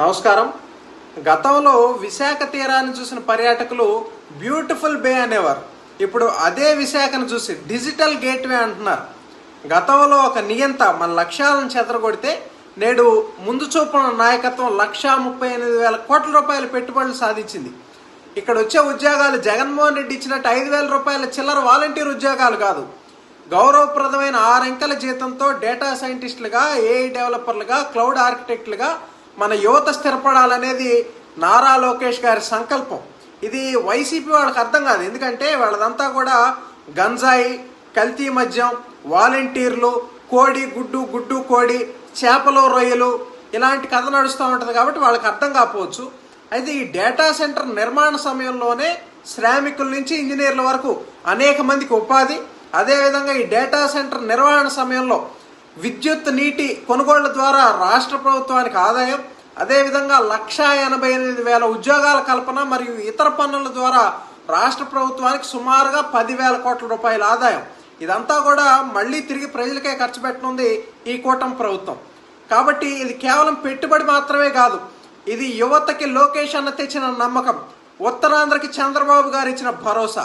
నమస్కారం. గతంలో విశాఖ తీరాన్ని చూసిన పర్యాటకులు బ్యూటిఫుల్ బే అనేవారు. ఇప్పుడు అదే విశాఖను చూసి డిజిటల్ గేట్వే అంటున్నారు. గతంలో ఒక నియంత మన లక్ష్యాలను చెదరగొడితే నేడు ముందు చూపున నాయకత్వం లక్షా ముప్పై ఎనిమిది వేల కోట్ల రూపాయల పెట్టుబడులు సాధించింది. ఇక్కడ వచ్చే ఉద్యోగాలు జగన్మోహన్ రెడ్డి ఇచ్చినట్టు ఐదు వేల రూపాయల చిల్లర వాలంటీర్ ఉద్యోగాలు కాదు. గౌరవప్రదమైన ఆరంకెల జీతంతో డేటా సైంటిస్టులుగా ఏఐ డెవలపర్లుగా క్లౌడ్ ఆర్కిటెక్టులుగా మన యువత స్థిరపడాలనేది నారా లోకేష్ గారి సంకల్పం. ఇది వైసీపీ వాళ్ళకి అర్థం కాదు. ఎందుకంటే వాళ్ళదంతా కూడా గంజాయి కల్తీ మద్యం వాలంటీర్లు కోడి గుడ్డు గుడ్డు కోడి చేపలు రొయ్యలు ఇలాంటి కథ నడుస్తూ ఉంటుంది కాబట్టి వాళ్ళకి అర్థం కాకపోవచ్చు. అయితే ఈ డేటా సెంటర్ నిర్మాణ సమయంలోనే శ్రామికుల నుంచి ఇంజనీర్ల వరకు అనేక మందికి ఉపాధి. అదేవిధంగా ఈ డేటా సెంటర్ నిర్వహణ సమయంలో విద్యుత్ నీటి కొనుగోళ్ళ ద్వారా రాష్ట్ర ప్రభుత్వానికి ఆదాయం అదేవిధంగా లక్షా ఎనభై ఎనిమిది వేల ఉద్యోగాల కల్పన మరియు ఇతర పన్నుల ద్వారా రాష్ట్ర ప్రభుత్వానికి సుమారుగా పదివేల కోట్ల రూపాయల ఆదాయం. ఇదంతా కూడా మళ్ళీ తిరిగి ప్రజలకే ఖర్చు పెట్టనుంది ఈ కూటమి ప్రభుత్వం. కాబట్టి ఇది కేవలం పెట్టుబడి మాత్రమే కాదు ఇది యువతకి లోకేష్ అన్న తెచ్చిన నమ్మకం ఉత్తరాంధ్రకి చంద్రబాబు గారు ఇచ్చిన భరోసా.